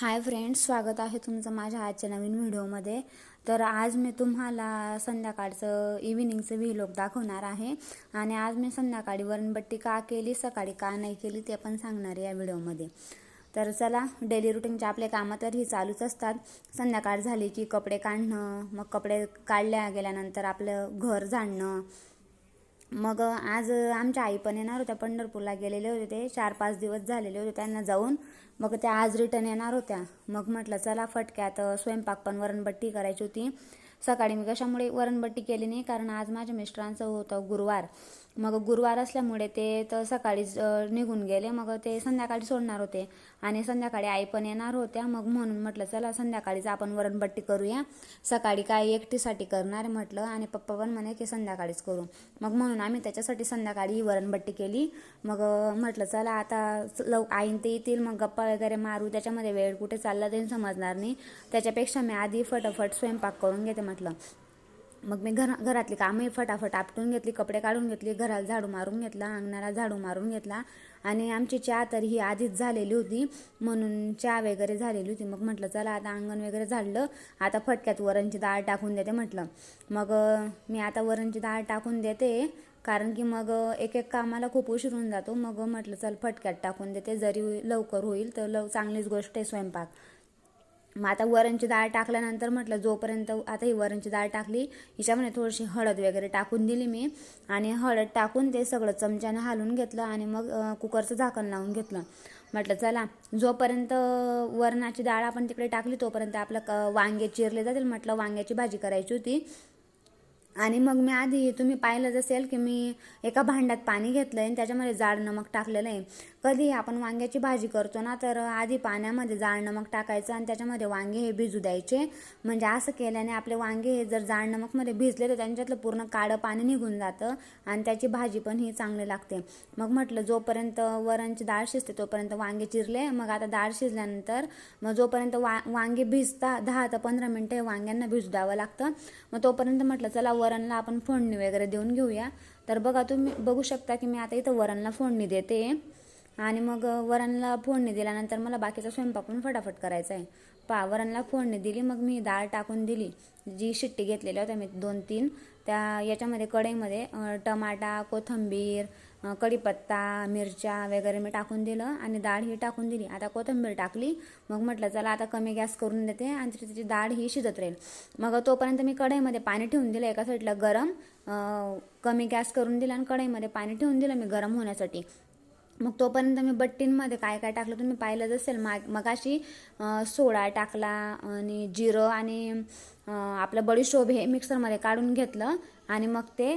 Hi friends स्वागत आहे तुमचं माझ्या आजच्या नवीन व्हिडिओमध्ये. तर आज मी तुम्हाला संध्याकाळचं इव्हिनिंगचं व्हिलोग दाखवणार आहे. आणि आज मी संध्याकाळी वरणबट्टी का केली सकाळी का नाही केली ते पण सांगणार आहे या व्हिडिओमध्ये. तर चला डेली रुटीनचे आपले कामं तर ही चालूच असतात. संध्याकाळ झाली की कपडे काढणं मग कपडे काढल्या गेल्यानंतर आपलं घर झाडणं मग आज आमच्या आई पण येणार होत्या पंढरपूरला गेलेले होते ते. चार पाच दिवस झालेले होते त्यांना जाऊन. मग त्या आज रिटर्न येणार होत्या. मग म्हटलं चला फटक्यात स्वयंपाक पण वरणबट्टी करायची होती. सकाळी मी कशामुळे वरणबट्टी केली नाही? कारण आज माझ्या मिस्टरांचं होतं गुरुवार. मग गुरुवार असल्यामुळे ते तर सकाळीच निघून गेले. मग ते संध्याकाळी सोडणार होते. आणि संध्याकाळी आई पण येणार होत्या. मग म्हणून म्हटलं चला संध्याकाळीच आपण वरणबट्टी करूया. सकाळी काय एकटीसाठी करणार? म्हटलं. आणि पप्पा पण म्हणे की संध्याकाळीच करू. मग म्हणून आम्ही त्याच्यासाठी संध्याकाळी ही वरणबट्टी केली. मग म्हटलं चला आता लव आईन ते येतील. मग गप्पा वगैरे मारू. त्याच्यामध्ये वेळ कुठे चालला ते समजणार नाही. त्याच्यापेक्षा मी आधी फटाफट स्वयंपाक करून घेते. म्हटलं. मग मी घर घरातली कामही फटाफट आपटून घेतली कपडे काढून घेतली घराला झाडू मारून घेतला अंगणाला झाडू मारून घेतला. आणि आमची चहा तर ही आधीच झालेली होती म्हणून चहा वगैरे झालेली होती. मग म्हटलं चला आता अंगण वगैरे झाडलं आता फटक्यात वरणची डाळ टाकून देते म्हटलं. मग मी आता वरणची डाळ टाकून देते कारण की मग एक एक कामाला खूप उशीर होऊन जातो. मग म्हटलं चल फटक्यात टाकून देते जरी लवकर होईल तर लव चांगलीच गोष्ट आहे स्वयंपाक. मग आता वरणची डाळ टाकल्यानंतर म्हटलं जोपर्यंत आता ही वरणची डाळ टाकली हिच्यामध्ये थोडीशी हळद वगैरे टाकून दिली मी. आणि हळद टाकून ते सगळं चमच्यानं हालून घेतलं आणि मग कुकरचं झाकण लावून घेतलं. म्हटलं चला जोपर्यंत वरणाची डाळ आपण तिकडे टाकली तोपर्यंत आपलं क वांगे चिरले जातील. म्हटलं वांग्याची भाजी करायची होती. आणि मग मी आधी तुम्ही पाहिलंच असेल की मी एका भांड्यात पाणी घेतलं आहे आणि त्याच्यामध्ये जाड नमक टाकलेलं आहे कधी आपण वांग्याची भाजी करतो ना तर आधी पाण्यामध्ये जाड नमक टाकायचं आणि त्याच्यामध्ये वांगे हे भिजू द्यायचे. म्हणजे असं केल्याने आपले वांगे हे जर जाड नमकमध्ये भिजले तर त्यांच्यातलं पूर्ण काळं पाणी निघून जातं आणि त्याची भाजी पण ही चांगली लागते. मग म्हटलं जोपर्यंत वरणची डाळ शिजते तोपर्यंत वांगे चिरले. मग आता डाळ शिजल्यानंतर मग जोपर्यंत वा वांगे भिजता दहा ते पंधरा मिनटं हे वांग्यांना भिजू द्यावं लागतं. मग तोपर्यंत म्हटलं चला वर वरणला आपण फोडणी वगैरे देऊन घेऊया. तर बघा तुम्ही बघू शकता की मी आता इथं वरणला फोडणी देते. आणि मग वरणला फोडणी दिल्यानंतर मला बाकीचा स्वयंपाक पण फटाफट करायचा आहे. पा वरणला फोडणी दिली मग मी डाळ टाकून दिली. जी शिट्टी घेतलेल्या होत्या मी दोन तीन. त्या याच्यामध्ये कढईमध्ये टमाटा कोथिंबीर कढीपत्ता मिरच्या वगैरे मी टाकून दिलं आणि डाळ ही टाकून दिली. आता कोथिंबीर टाकली मग म्हटलं चला आता कमी गॅस करून देते आणि त्याची डाळ ही शिजत राहील. मग तोपर्यंत मी कढईमध्ये पाणी ठेवून दिलं एका साईडला गरम कमी गॅस करून दिला आणि कढईमध्ये पाणी ठेवून दिलं मी गरम होण्यासाठी. मग तोपर्यंत मी बट्टींमध्ये काय काय टाकलं तुम्ही पाहिलंच असेल. माग मगाशी सोडा टाकला आणि जिरं आणि आपलं बडीशोभ हे मिक्सरमध्ये काढून घेतलं आणि मग ते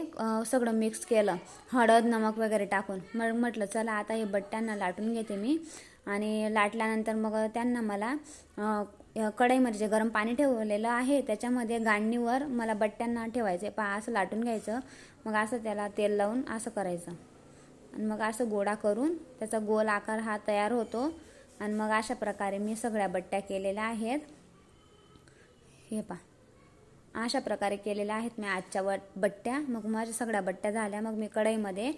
सगळं मिक्स केलं. हळद नमक वगैरे टाकून. मग म्हटलं चला आता हे बट्ट्यांना लाटून घेते मी. आणि लाटल्यानंतर मग त्यांना मला कढईमध्ये जे गरम पाणी ठेवलेलं आहे त्याच्यामध्ये गांडणीवर मला बट्ट्यांना ठेवायचे पहा असं लाटून घ्यायचं. मग असं त्याला तेल लावून असं करायचं. आणि मग असं गोळा करून त्याचा गोल आकार हा तयार होतो. आणि मग अशा प्रकारे मी सगळ्या बट्ट्या केलेल्या आहेत. हे पा अशा प्रकारे केलेल्या आहेत मी आजच्या व बट्ट्या. मग माझ्या सगळ्या बट्ट्या झाल्या. मग मी कढईमध्ये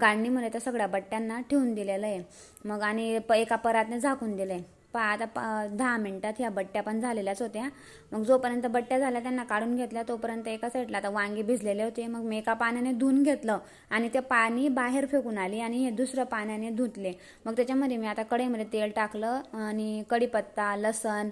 गांडणीमध्ये त्या सगळ्या बट्ट्यांना ठेवून दिलेलं आहे. मग आणि प एका परातने झाकून दिलं आहे पा आता प दहा मिनटात ह्या बट्ट्या पण झालेल्याच होत्या. मग जोपर्यंत बट्ट्या झाल्या त्यांना काढून घेतल्या. तोपर्यंत एका साईडला आता वांगे भिजलेले होते. मग मी एका पाण्याने धुवून घेतलं आणि ते पाणी बाहेर फेकून आली आणि हे दुसरं पाण्याने धुतले. मग त्याच्यामध्ये मी आता कढईमध्ये तेल टाकलं आणि कढीपत्ता लसण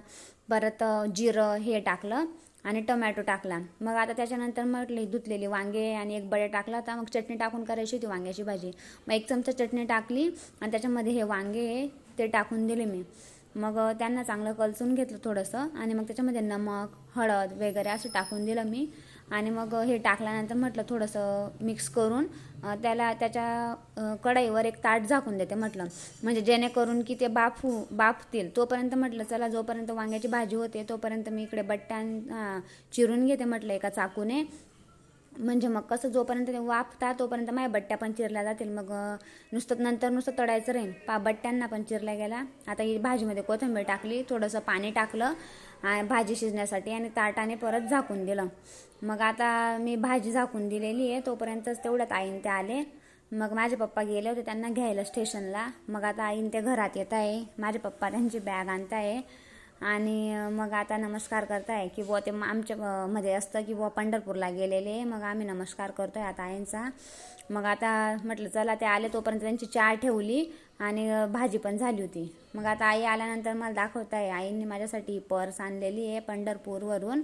परत जिरं हे टाकलं आणि टोमॅटो टाकला. मग आता त्याच्यानंतर म्हटली धुतलेली वांगे आणि एक बडे टाकला होता. मग चटणी टाकून करायची होती वांग्याची भाजी. मग एक चमचा चटणी टाकली आणि त्याच्यामध्ये हे वांगे ते टाकून दिले मी. मग त्यांना चांगलं कलसून घेतलं थोडंसं आणि मग त्याच्यामध्ये नमक हळद वगैरे असं टाकून दिलं मी. आणि मग हे टाकल्यानंतर म्हटलं थोडंसं मिक्स करून त्याला त्याच्या कढईवर एक ताट झाकून देते म्हटलं. म्हणजे जेणेकरून की ते बाफू बाफतील. तोपर्यंत म्हटलं चला जोपर्यंत वांग्याची भाजी होते तोपर्यंत मी इकडे बट्ट्यां चिरून घेते म्हटलं एका चाकूने. म्हणजे मग कसं जोपर्यंत ते वाफता तोपर्यंत माझ्या बट्ट्या पण चिरल्या जातील. मग नुसतं नंतर नुसतं तळायचं राहील पा बट्ट्यांना पण चिरल्या गेला आता ही भाजीमध्ये कोथिंबीर टाकली थोडंसं पाणी टाकलं भाजी शिजण्यासाठी आणि ताटाने परत झाकून दिलं. मग आता मी भाजी झाकून दिलेली आहे. तोपर्यंतच तेवढ्यात आईन ते आले. मग माझे पप्पा गेले होते त्यांना घ्यायला स्टेशनला. मग आता आईन ते घरात येत आहे. माझे पप्पा त्यांची बॅग आणत आहे आणि मग आता नमस्कार करताय की बुवा ते आमच्या मध्ये असतं की बुवा पंढरपूरला गेलेले. मग आम्ही नमस्कार करतोय आता आईंचा. मग आता म्हटलं चला ते आले तोपर्यंत त्यांची चहा ठेवली आणि भाजी पण झाली होती. मग आता आई आल्यानंतर मला दाखवत आहे आईंनी माझ्यासाठी पर्स आणलेली आहे पंढरपूरवरून.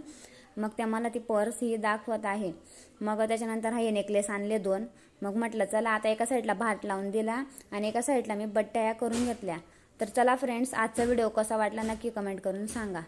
मग त्या मला ती पर्स ही दाखवत आहे. मग त्याच्यानंतर हे नेकलेस आणले दोन. मग म्हटलं चला आता एका साईडला भात लावून दिला आणि एका साईडला मी बट्ट्या या करून घेतल्या. तर चला फ्रेंड्स आजचा व्हिडिओ कसा वाटला नक्की कमेंट करून सांगा.